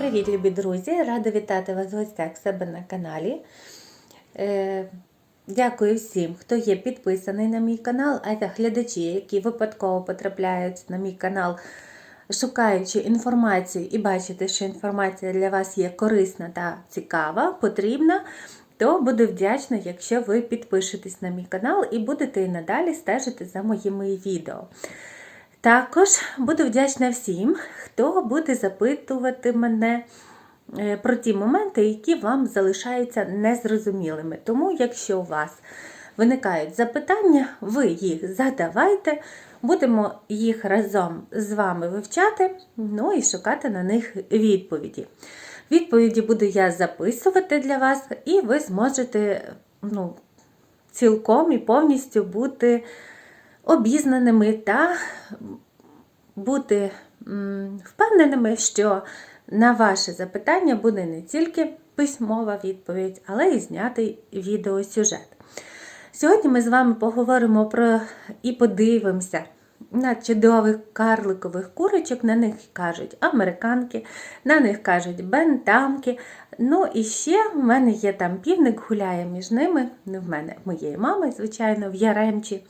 Привіт, любі друзі! Рада вітати вас в гостях себе на каналі. Е, дякую всім, хто є підписаний на мій канал, а глядачі, які випадково потрапляють на мій канал, шукаючи інформацію і бачите, що інформація для вас є корисна та цікава, потрібна. То буду вдячна, якщо ви підпишетесь на мій канал і будете і надалі стежити за моїми відео. Також буду вдячна всім, хто буде запитувати мене е, про ті моменти, які вам залишаються незрозумілими. Тому, якщо у вас виникають запитання, ви їх задавайте, будемо їх разом з вами вивчати, ну і шукати на них відповіді. Відповіді буду я записувати для вас, і ви зможете ну, цілком і повністю бути обізнаними та бути впевненими, що на ваше запитання буде не тільки письмова відповідь, але й знятий відеосюжет. Сьогодні ми з вами поговоримо про і подивимося на чудових карликових курочок, на них кажуть американки, на них кажуть бентамки. Ну і ще в мене є там півник, гуляє між ними, не в мене, в моєї мами, звичайно, в Яремчі.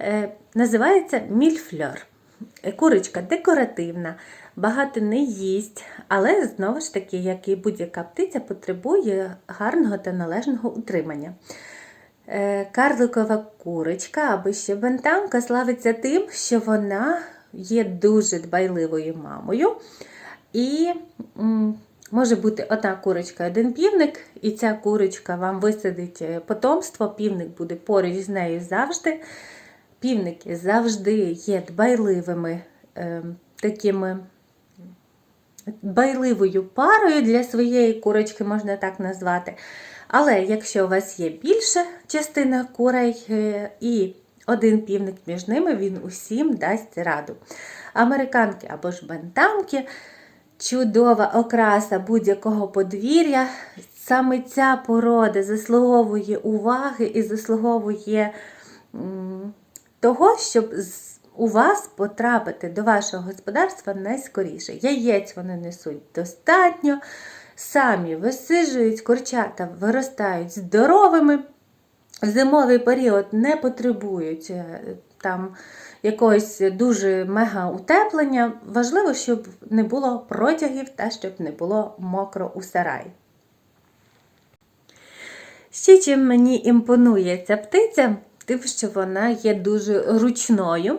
Е, називається мільфльор. Е, Курочка декоративна, багато не їсть, але знову ж таки, як і будь-яка птиця, потребує гарного та належного утримання. Е, Карликова курочка або ще бентамка славиться тим, що вона є дуже дбайливою мамою. І може бути одна курочка, один півник, і ця курочка вам висадить потомство, півник буде поруч з нею завжди. Півники завжди є дбайливими е, такими дбайливою парою для своєї курочки, можна так назвати. Але якщо у вас є більша частина курей е, і один півник між ними, він усім дасть раду. Американки або ж бентамки чудова окраса будь-якого подвір'я. Саме ця порода заслуговує уваги і заслуговує того, щоб у вас потрапити до вашого господарства найскоріше. Яєць вони несуть достатньо, самі висиджують, курчата виростають здоровими. Зимовий період не потребують е, там якогось дуже мега утеплення. Важливо, щоб не було протягів та щоб не було мокро у сараї. Ще чим мені імпонує ця птиця, тим, що вона є дуже ручною.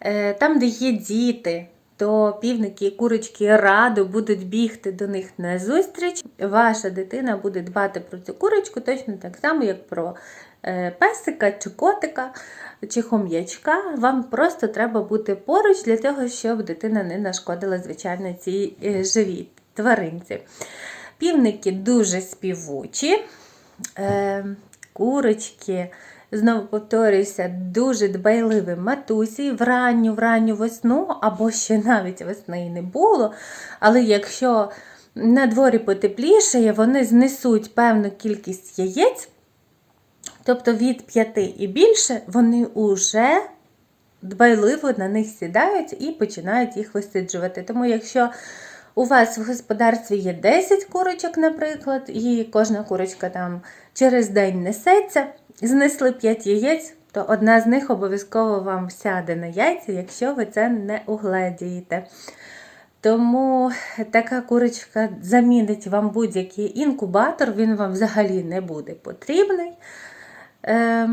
Е, Там, де є діти, то півники і курочки радо будуть бігти до них на зустріч. Ваша дитина буде дбати про цю курочку точно так само, як про е, песика чи котика чи хом'ячка. Вам просто треба бути поруч для того, щоб дитина не нашкодила, звичайно, цій е, живій тваринці. Півники дуже співучі. Курочки, знову повторююся, дуже дбайливі матусі в ранню, в ранню весну, або ще навіть весни і не було. Але якщо на дворі потеплішає, вони знесуть певну кількість яєць, тобто від п'яти і більше, вони вже дбайливо на них сідають і починають їх висиджувати. Тому якщо у вас в господарстві є 10 курочок, наприклад, і кожна курочка там через день несеться, знесли 5 яєць, то одна з них обов'язково вам сяде на яйця, якщо ви це не угледієте. Тому така курочка замінить вам будь-який інкубатор, він вам взагалі не буде потрібний. Е,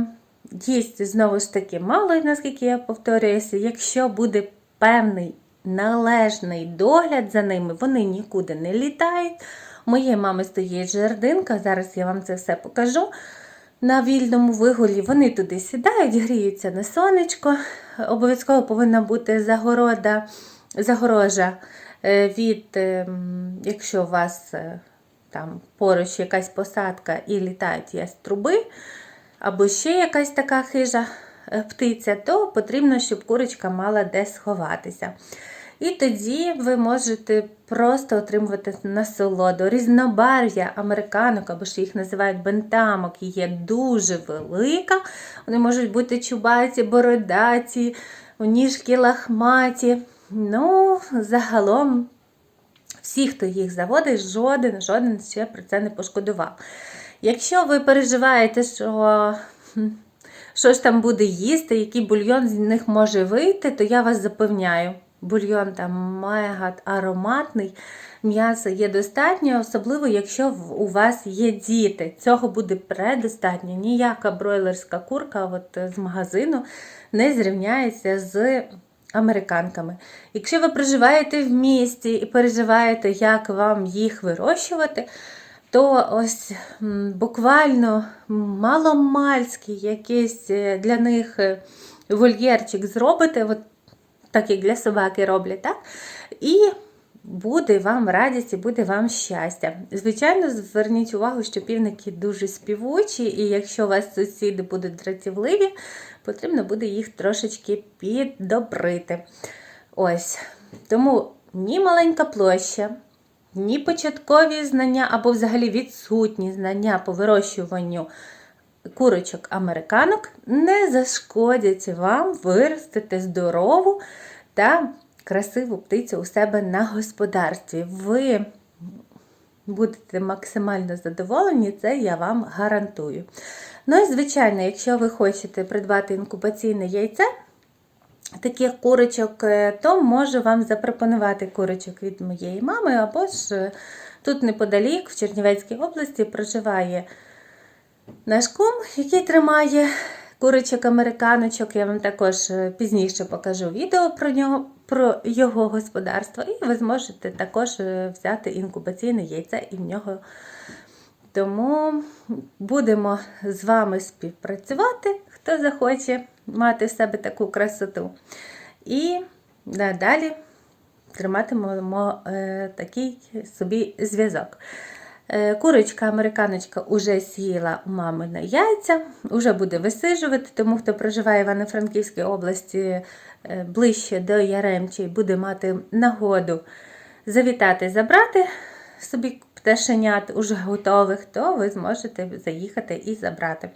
Їсть знову ж таки мало, наскільки я повторююся, якщо буде певний належний догляд за ними, вони нікуди не літають. Моєї мами стоїть жердинка, зараз я вам це все покажу. На вільному вигулі вони туди сідають, гріються на сонечко. Обов'язково повинна бути загорода, загорожа е, від, ем, якщо у вас е, там поруч якась посадка і літають яструби, або ще якась така хижа птиця, то потрібно, щоб курочка мала де сховатися. І тоді ви можете просто отримувати насолоду. Різнобарв'я американок, або ж їх називають бентамок, є дуже велика. Вони можуть бути чубаті, бородаті, ніжки лахматі. Ну, загалом Всі, хто їх заводить, жоден, жоден ще про це не пошкодував. Якщо ви переживаєте, що що ж там буде їсти, який бульйон з них може вийти, то я вас запевняю, бульйон там мега ароматний, м'яса є достатньо, особливо якщо у вас є діти. Цього буде предостатньо. Ніяка бройлерська курка от, е, з магазину не зрівняється з американками. Якщо ви проживаєте в місті і переживаєте, як вам їх вирощувати, то ось буквально маломальський якийсь е, для них е, вольєрчик зробите, от так як для собаки роблять, так? І буде вам радість і буде вам щастя. Звичайно, зверніть увагу, що півники дуже співучі, і якщо у вас сусіди будуть дратівливі, потрібно буде їх трошечки піддобрити. Ось. Тому ні маленька площа, ні початкові знання або взагалі відсутні знання по вирощуванню курочок американок не зашкодять вам виростити здорову та красиву птицю у себе на господарстві. Ви будете максимально задоволені, це я вам гарантую. Ну і звичайно, якщо ви хочете придбати інкубаційне яйце, таких курочок, е, то можу вам запропонувати курочок від моєї мами, або ж е, тут неподалік, в Чернівецькій області, проживає наш кум, який тримає курочок американочок. Я вам також е, пізніше покажу відео про нього, про його господарство, і ви зможете також взяти інкубаційне яйце і в нього. Тому будемо з вами співпрацювати, хто захоче мати в себе таку красоту. І надалі триматимемо е, такий собі зв'язок. Е, Курочка американочка уже сіла у мами на яйця, вже буде висиджувати, тому хто проживає в Івано-Франківській області е, ближче до Яремчі, буде мати нагоду завітати, забрати собі пташенят уже готових, то ви зможете заїхати і забрати.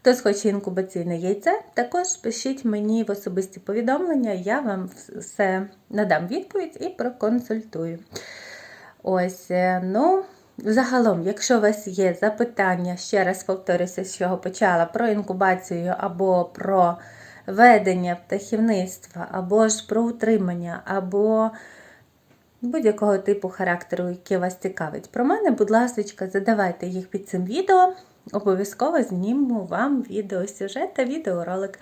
Хтось хоче інкубаційне яйце, також пишіть мені в особисті повідомлення, я вам все надам відповідь і проконсультую. Ось, е, ну, загалом, якщо у вас є запитання, ще раз повторюся, з чого почала, про інкубацію або про ведення птахівництва, або ж про утримання, або будь-якого типу характеру, який вас цікавить. Про мене, будь ласка, задавайте їх під цим відео. Обов'язково зніму вам відеосюжет та відеоролик.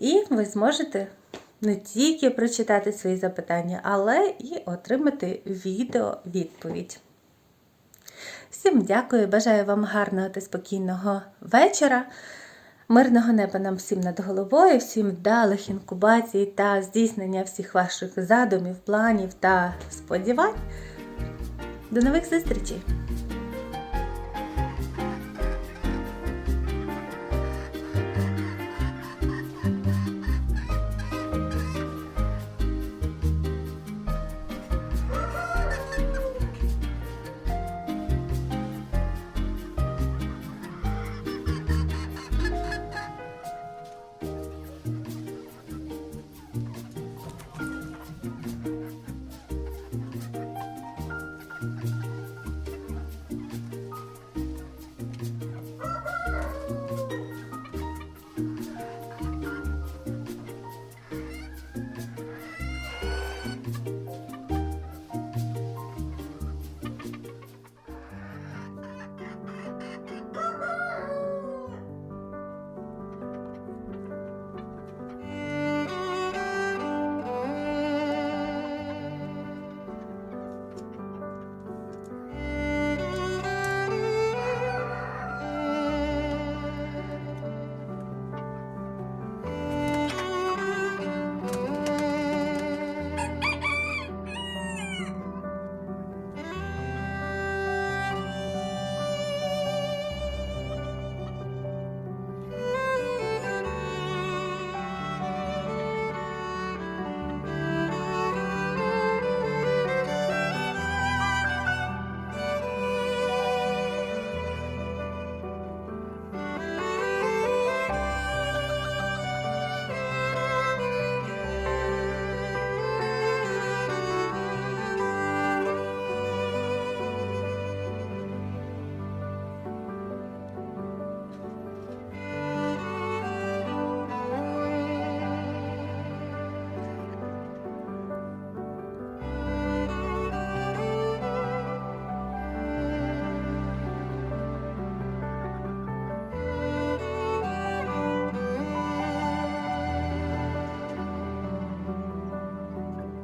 І ви зможете не тільки прочитати свої запитання, але і отримати відео відповідь. Всім дякую, бажаю вам гарного та спокійного вечора. Мирного неба нам всім над головою, всім вдалих інкубацій та здійснення всіх ваших задумів, планів та сподівань. До нових зустрічей!